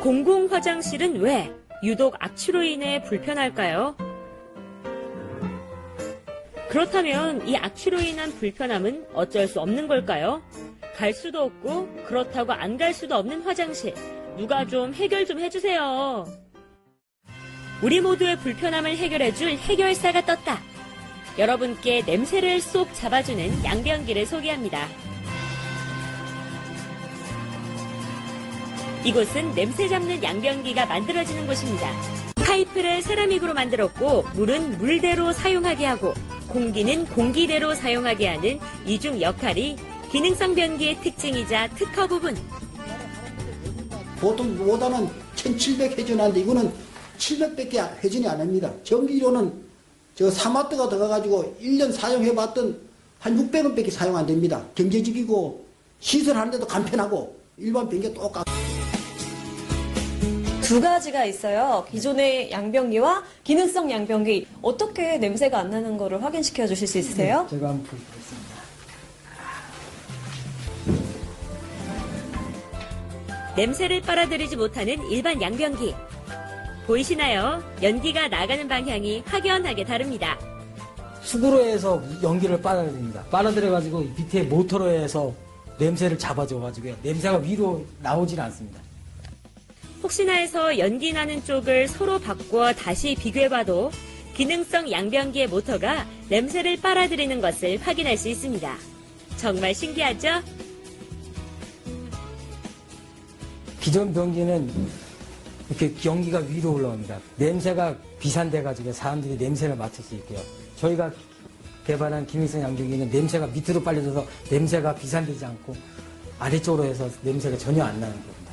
공공 화장실은 왜 유독 악취로 인해 불편할까요? 그렇다면 이 악취로 인한 불편함은 어쩔 수 없는 걸까요? 갈 수도 없고 그렇다고 안 갈 수도 없는 화장실 누가 좀 해결 좀 해주세요. 우리 모두의 불편함을 해결해줄 해결사가 떴다. 여러분께 냄새를 쏙 잡아주는 양변기를 소개합니다. 이곳은 냄새 잡는 양변기가 만들어지는 곳입니다. 파이프를 세라믹으로 만들었고 물은 물대로 사용하게 하고 공기는 공기대로 사용하게 하는 이중 역할이 기능성 변기의 특징이자 특허 부분. 보통 오다는 1700 회전하는데 이거는 700밖에 회전이 안 합니다. 전기료는 저 3와트가 들어가가지고 1년 사용해봤던 한 600원밖에 사용 안 됩니다. 경제적이고 시설하는데도 간편하고 일반 변기가 똑같 두 가지가 있어요. 기존의 양변기와 기능성 양변기. 어떻게 냄새가 안 나는 거를 확인시켜 주실 수 있으세요? 제가 한번 보겠습니다. 냄새를 빨아들이지 못하는 일반 양변기. 보이시나요? 연기가 나가는 방향이 확연하게 다릅니다. 수구로 해서 연기를 빨아들입니다. 빨아들여가지고 밑에 모터로 해서 냄새를 잡아줘가지고요. 냄새가 위로 나오질 않습니다. 혹시나 해서 연기 나는 쪽을 서로 바꾸어 다시 비교해봐도 기능성 양변기의 모터가 냄새를 빨아들이는 것을 확인할 수 있습니다. 정말 신기하죠? 기존 변기는 이렇게 연기가 위로 올라옵니다. 냄새가 비산돼가지고 사람들이 냄새를 맡을 수 있고요. 저희가 개발한 기능성 양변기는 냄새가 밑으로 빨려져서 냄새가 비산되지 않고 아래쪽으로 해서 냄새가 전혀 안 나는 겁니다.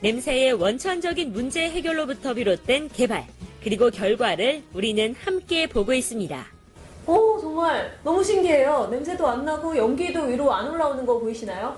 냄새의 원천적인 문제 해결로부터 비롯된 개발, 그리고 결과를 우리는 함께 보고 있습니다. 오, 정말 너무 신기해요. 냄새도 안 나고 연기도 위로 안 올라오는 거 보이시나요?